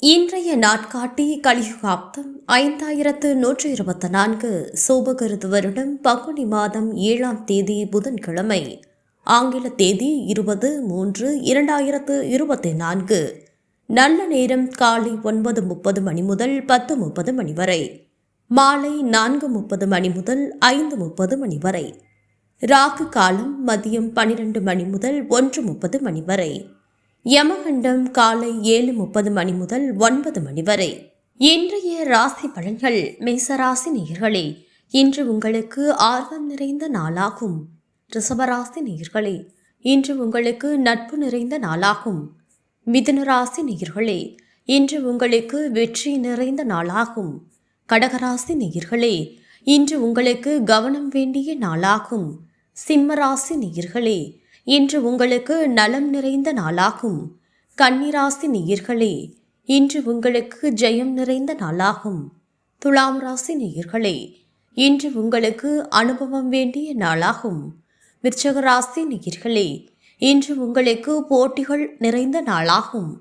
இன்றைய நாட்காட்டி கலியுகாப்தம் ஐந்தாயிரத்து நூற்றி இருபத்தி நான்கு சோபகிருது வருடம் பங்குனி மாதம் ஏழாம் தேதி புதன்கிழமை. ஆங்கில தேதி இருபது மூன்று இரண்டாயிரத்து இருபத்தி நான்கு நல்ல நேரம் காலை ஒன்பது முப்பது மணி முதல் பத்து முப்பது மணி வரை. மாலை நான்கு முப்பது மணி முதல் ஐந்து முப்பது மணி வரை. ராகு காலம் மதியம் பனிரெண்டு மணி முதல் ஒன்று முப்பது மணி வரை. யமகண்டம் காலை ஏழு முப்பது மணி முதல் ஒன்பது மணி வரை. இன்றைய ராசி பலன்கள் மேசராசி நேயர்களே இன்று உங்களுக்கு ஆர்வம் நிறைந்த நாளாகும். ரிஷபராசி நேயர்களே இன்று உங்களுக்கு நட்பு நிறைந்த நாளாகும். மிதுனராசி நேயர்களே இன்று உங்களுக்கு வெற்றி நிறைந்த நாளாகும். கடகராசி நேயர்களே இன்று உங்களுக்கு கவனம் வேண்டிய நாளாகும். சிம்மராசி நேயர்களே இன்று உங்களுக்கு நலம் நிறைந்த நாளாகும். கன்னிராசி நேயர்களே இன்று உங்களுக்கு ஜெயம் நிறைந்த நாளாகும். துலாம் ராசி நேயர்களே இன்று உங்களுக்கு அனுபவம் வேண்டிய நாளாகும். விருச்சக ராசி நேயர்களே இன்று உங்களுக்கு போட்டிகள் நிறைந்த நாளாகும்.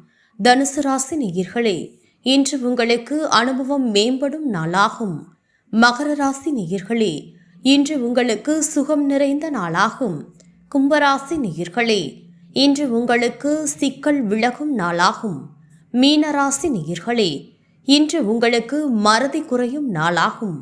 தனுசு ராசி நேயர்களே இன்று உங்களுக்கு அனுபவம் மேம்படும் நாளாகும். மகர ராசி நேயர்களே இன்று உங்களுக்கு சுகம் நிறைந்த நாளாகும். கும்பராசி நேயர்களே இன்று உங்களுக்கு சிக்கல் விலகும் நாளாகும். மீனராசி நேயர்களே இன்று உங்களுக்கு மறதி குறையும் நாளாகும்.